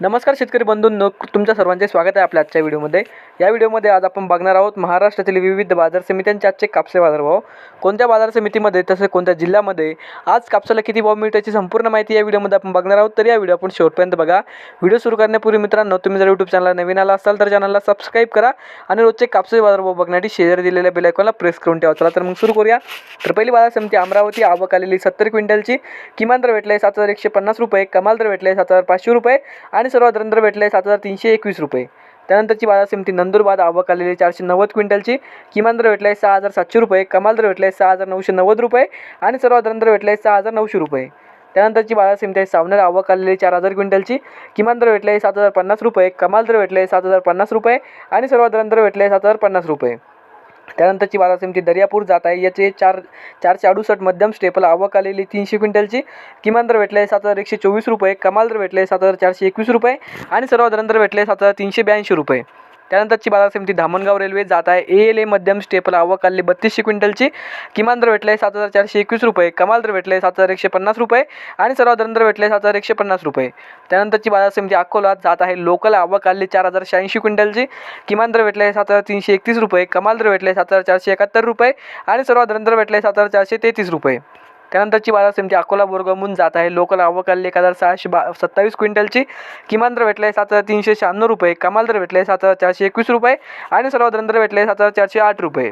नमस्कार शेतकरी बंधूंनो तुमच्या सर्वांचे स्वागत आहे आपल्या आजच्या व्हिडिओमध्ये. या व्हिडिओमध्ये आज आपण बघणार आहोत महाराष्ट्रातील विविध बाजार समित्यांचे आजचे कापसे बाजारभाव. कोणत्या बाजार समितीमध्ये तसेच कोणत्या जिल्ह्यामध्ये आज कापसाला किती भाव मिळतो याची संपूर्ण माहिती या व्हिडिओमध्ये आपण बघणार आहोत. तर या व्हिडिओ आपण शेवटपर्यंत बघा. व्हिडिओ सुरू करण्यापूर्वी मित्रांनो तुम्ही जर यूट्यूब चॅनलला नवीन आला असाल तर चॅनलला सबस्क्राईब करा आणि रोजचे कापसे बाजारभाव बघण्यासाठी शेअर दिलेल्या बेल आयकॉनला प्रेस करून ठेवा. चला तर मग सुरू करूया. तर पहिली बाजार समिती अमरावती आवक आलेली सत्तर क्विंटलची. किमान दर भेटले सात हजार एकशे पन्नास रुपये कमाल दर भेटले सात हजार पाचशे रुपये आणि सर्वात धन्य भेटलं आहे सात हजार तीनशे एकवीस रुपये. त्यानंतरची बाजार समिती नंदुरबाद आवक आलेली चारशे नव्वद क्विंटलची. किमान दर भेटलाय सहा हजार सातशे रुपये कमाल दर भेटले सहा हजार नऊशे नव्वद रुपये आणि सर्वात दर भेटलाय सहा हजार नऊशे रुपये. त्यानंतरची बाजार समिती आहे सावनेर आवक आलेली चार हजार क्विंटलची. किमान दर भेटले सात हजार पन्नास रुपये कमाल दर भेटले सात हजार पन्नास रुपये आणि सर्वात दर आहे सात हजार पन्नास रुपये. त्यानंतरची बाजार समिती दर्यापूर जात आहे. याचे चार चारशे अडुसष्ट मध्यम स्टेपल आवक आलेली तीनशे क्विंटलची. किमान दर भेटले सात हजार एकशे चोवीस रुपये कमाल दर भेटले सात हजार चारशे एकवीस रुपये आणि सर्वात दर भेटले सात हजार तीनशे ब्याऐंशी रुपये. त्यानंतरची बाजार समिती धामणगाव रेल्वे जात आहे. ए एल ए मध्यम स्टेपला आवक आलेली बत्तीसशे क्विंटलची. किमान दर भेटले सात हजार चारशे एकवीस रुपये. कमाल दर भेटले सात हजार एकशे पन्नास रुपये आणि सर्वात दर भेटले सात हजार एकशे पन्नास रुपये. त्यानंतरची बाजार समिती अकोला जात आहे. लोकल आवक आलेली चार हजार शहाऐंशी क्विंटलची. किमान दर भेटले सात हजार तीनशे एकतीस रुपये. कमाल दर भेटले सात हजार चारशे एकाहत्तर रुपये आणि सर्वात दर भेटले सात हजार चारशे तेहतीस रुपये. त्यानंतरची बाजार समिती अकोला बोरगमून जात आहे. लोकल अवकाल एक हजार सहाशे बा सत्तावीस क्विंटलची किमान दर भेटले सात हजार तीनशे शहाण्णव रुपये कमाल दर भेटले सात हजार चारशे एकवीस रुपये आणि सर्वात दर भेटले सात हजार चारशे आठ रुपये.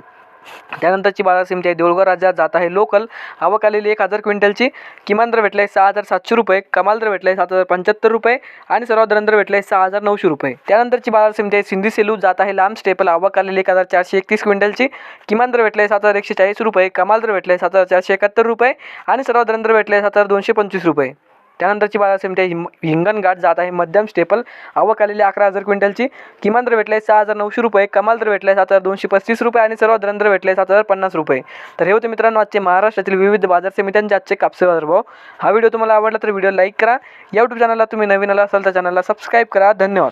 त्यानंतरची बाजार समिती आहे देऊळगाव राज्यात जात आहे लोकल. आवक आलेली एक हजार क्विंटलची. किमान दर भेटले सहा हजार सातशे रुपये. कमाल दर भेटले सात हजार पंच्याहत्तर रुपये. आणि सर्वात दर भेटले सहा हजार नऊशे रुपये. त्यानंतरची बाजार समिती आहे सिंधी सेलू जात आहे लांब स्टेपल. आवक आलेली एक हजार चारशे एकतीस क्विंटलची. किमान दर भेटले सात हजार एकशे चाळीस रुपये. कमाल दर भेटले सात हजार चारशे एकाहत्तर रुपये. आणि सर्वात दर भेटले सात हजार दोनशे पंचवीस रुपये. त्यानंतरची बाजार समिती आहे हिम हिंगणघाट जात आहे मध्यम स्टेपल आवक आलेली अकरा हजार क्विंटलची. किमान दर भेटले सहा हजार नऊशे रुपये कमाल दर भेटले सात हजार दोनशे पस्तीस रुपये आणि सर्वात दर भेटले सात हजार पन्नास रुपये. तर हे होते मित्रांनो आजचे महाराष्ट्रातील विविध बाजार समित्यांचे आजचे कापसे बाजारभाव. हा व्हिडिओ तुम्हाला आवडला तर व्हिडिओ लाईक करा. या यूट्यूब चॅनलला तुम्ही नवीन आला असाल तर चॅनलला सबस्क्राईब करा. धन्यवाद.